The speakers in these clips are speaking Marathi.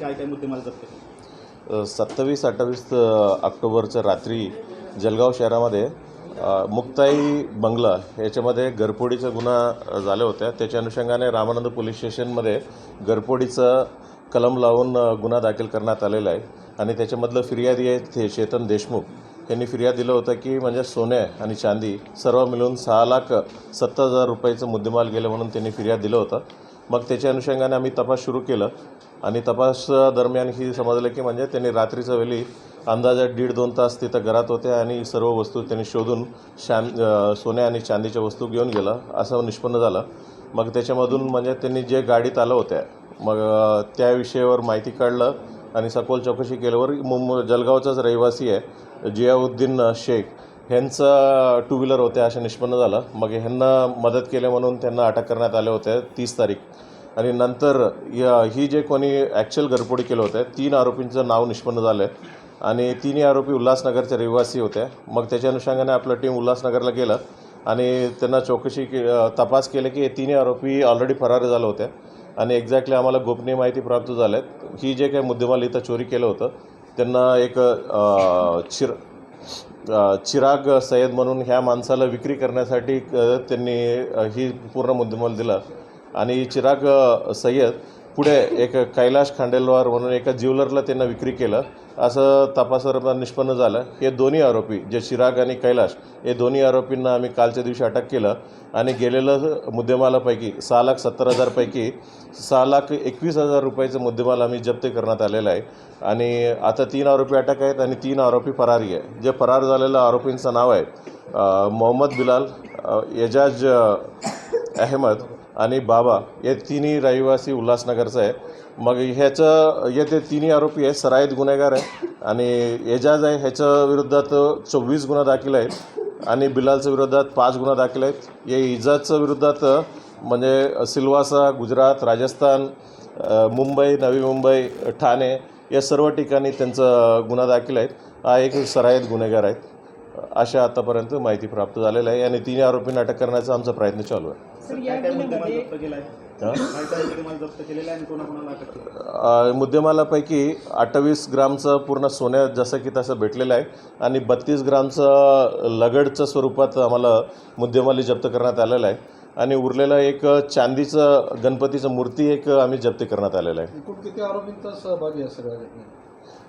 काय काय मुद्देमाल जप्त केले सत्तावीस अठ्ठावीस ऑक्टोबरच्या रात्री जलगाव शहरामध्ये मुक्ताई बंगला याच्यामध्ये घरफोडीचा गुन्हा झाल्या होत्या. त्याच्या अनुषंगाने रामानंद पोलीस स्टेशनमध्ये घरपोडीचं कलम लावून गुन्हा दाखल करण्यात आलेला आहे. आणि त्याच्यामधलं फिर्यादी आहे ते चेतन देशमुख. यांनी फिर्याद दिलं होतं की म्हणजे सोने आणि चांदी सर्व मिळून सहा लाख सत्तर हजार रुपयाचं मुद्देमाल गेलं म्हणून त्यांनी फिर्याद दिलं होतं. मग त्याच्या अनुषंगाने आम्ही तपास सुरू केलं. आणि तपास दरम्यान ही समजलं की म्हणजे त्यांनी रात्रीच्या वेळी अंदाजे दीड दोन तास तिथं घरात होते आणि सर्व वस्तू त्यांनी शोधून शान सोन्या आणि चांदीच्या वस्तू घेऊन गेला. असं निष्पन्न झालं. मग त्याच्यामधून म्हणजे त्यांनी जे गाडीत आलं होत्या मग त्या विषयावर माहिती काढलं आणि सखोल चौकशी केल्यावर मुंबई जलगावचाच रहिवासी आहे जियाउद्दीन शेख. ह्यांचं टू व्हीलर होते असं निष्पन्न झालं. मग ह्यांना मदत केले म्हणून त्यांना अटक करण्यात आले होते तीस तारीख. आणि नंतर या ही जे कोणी ॲक्च्युअल घरपोडी केलं होतं तीन आरोपींचं नाव निष्पन्न झालं. आहे आणि तिन्ही आरोपी उल्हासनगरचे रहिवासी होते. मग त्याच्या अनुषंगाने आपलं टीम उल्हासनगरला गेलं. आणि त्यांना चौकशी के तपास केले की हे तिन्ही आरोपी ऑलरेडी फरार झाले होते. आणि एक्झॅक्टली आम्हाला गोपनीय माहिती प्राप्त झाल्या ही जे काही मुद्देमाल इथं चोरी केलं होतं त्यांना एक शिर चिर चिराग सय्यद म्हणून ह्या माणसाला विक्री करण्यासाठी त्यांनी ही पूर्ण मुद्देमाल दिला. आणि चिराग सय्यद पुढे एक कैलाश खांडेलवार म्हणून एका ज्वेलरला त्यांना विक्री केलं. असं तपासावर निष्पन्न झालं. हे दोन्ही आरोपी जे चिराग आणि कैलाश हे दोन्ही आरोपींना आम्ही कालच्या दिवशी अटक केलं आणि गेलेलं मुद्देमालापैकी सहा लाख सत्तर हजारपैकी सहा लाख एकवीस हजार रुपयाचं मुद्देमाल आम्ही जप्त करण्यात आलेला आहे. आणि आता तीन आरोपी अटक आहेत आणि तीन आरोपी फरारी आहे जे फरार झालेल्या आरोपींचं नाव आहे मोहम्मद बिलाल एजाज अहमद आणि बाबा हे तिन्ही रहिवासी उल्हासनगरचं आहे मग ह्याचं हे ते तिन्ही आरोपी आहे सराईत गुन्हेगार आहे आणि एजाज आहे ह्याच्या विरोधात चोवीस गुन्हा दाखल आहेत. आणि बिलालच्या विरोधात पाच गुन्हा दाखल आहेत. हे इजाजच्या विरोधात म्हणजे सिल्वासा गुजरात राजस्थान मुंबई नवी मुंबई ठाणे या सर्व ठिकाणी त्यांचा गुन्हा दाखल आहेत. हा एक सराईत गुन्हेगार आहेत. अशा आतापर्यंत माहिती प्राप्त झालेलं आहे. आणि तिन्ही आरोपींना अटक करण्याचा आमचा प्रयत्न चालू आहे. अ, मुद्देमालापैकी अठ्ठावीस ग्रामचं पूर्ण सोनं जसं की तसं भेटलेलं आहे. आणि बत्तीस ग्रामचं लगडच्या स्वरूपात आम्हाला मुद्देमाली जप्त करण्यात आलेलं आहे. आणि उरलेलं एक चांदीचं गणपतीचं मूर्ती एक आम्ही जप्त करण्यात आलेलं आहे.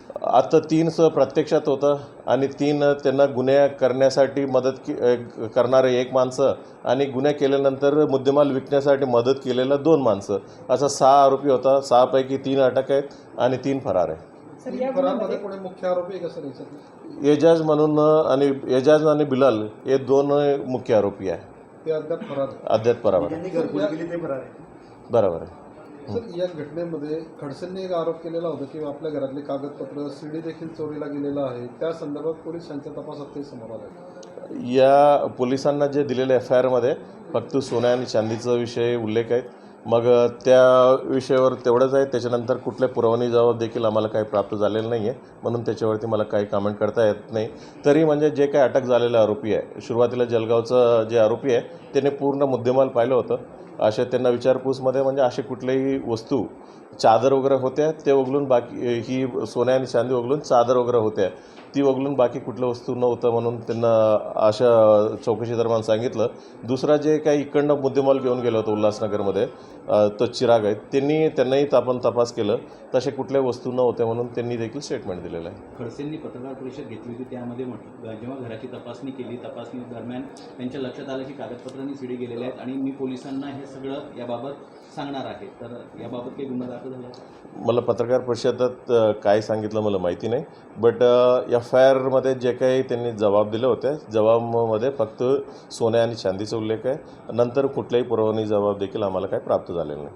आता तीन स प्रत्यक्षात होतं आणि तीन त्यांना गुन्हे करण्यासाठी मदत के करणारे एक माणसं आणि गुन्हे केल्यानंतर मुद्देमाल विकण्यासाठी मदत केलेलं दोन माणसं. असं सहा आरोपी होता. सहापैकी तीन अटक आहेत आणि तीन फरार आहे मुख्य आरोपी एजाज म्हणून आणि एजाज आणि बिलाल हे दोन मुख्य आरोपी आहे. ते अद्याप फरार. अद्याप बरोबर आहे. सर या घटनेमध्ये खडसेंनी एक आरोप केलेला होता की आपल्या घरातले कागदपत्र सीडी देखील चोरीला गेलेलं आहे. त्या संदर्भात पोलिसांच्या तपासात ते समोर आलं. या पोलिसांना जे दिलेल्या एफ आय आरमध्ये फक्त सोन्या आणि चांदीचा विषय उल्लेख आहेत. मग त्या विषयावर तेवढंच आहे. त्याच्यानंतर कुठल्या पुरवणी जबाब देखील आम्हाला काही प्राप्त झालेलं नाही आहे म्हणून त्याच्यावरती मला काही कमेंट करता येत नाही. तरी म्हणजे जे काही अटक झालेले आरोपी आहे सुरुवातीला जळगावचं जे आरोपी आहे त्याने पूर्ण मुद्देमाल पाहिलं होतं. असे त्यांना विचारपूसमध्ये म्हणजे असे कुठल्याही वस्तू चादर वगैरे होत्या ते वगळून बाकी ही सोन्या आणि चांदी वगळून चादर वगैरे होत्या. ती वगळून बाकी कुठल्या वस्तू नव्हतं म्हणून त्यांना अशा चौकशी दरम्यान सांगितलं. दुसरा जे काही इकडनं मुद्देमाल घेऊन गेलं होतं उल्हासनगरमध्ये तो चिराग आहे त्यांनी त्यांनाही आपण तपास केलं तसे कुठल्या वस्तू नव्हत्या म्हणून त्यांनी देखील स्टेटमेंट दिलेलं आहे. खडसेंनी पत्रकार परिषद घेतली होती त्यामध्ये म्हटलं जेव्हा घराची तपासणी केली तपासणी दरम्यान त्यांच्या लक्षात आलं की कागदपत्रांनी सिडी गेलेल्या आहेत आणि मी पोलिसांना हे सगळं याबाबत सांगणार आहे. तर याबाबत काही गुन्हा दाखल झाला? मला पत्रकार परिषदात काय सांगितलं मला माहिती नाही. बट एफ आय आरमध्ये जे काही त्यांनी जबाब दिले होते जबाबामध्ये फक्त सोन्या आणि चांदीचा उल्लेख आहे. नंतर कुठल्याही पुरवणी जबाब देखील आम्हाला काही प्राप्त झालेला नाही.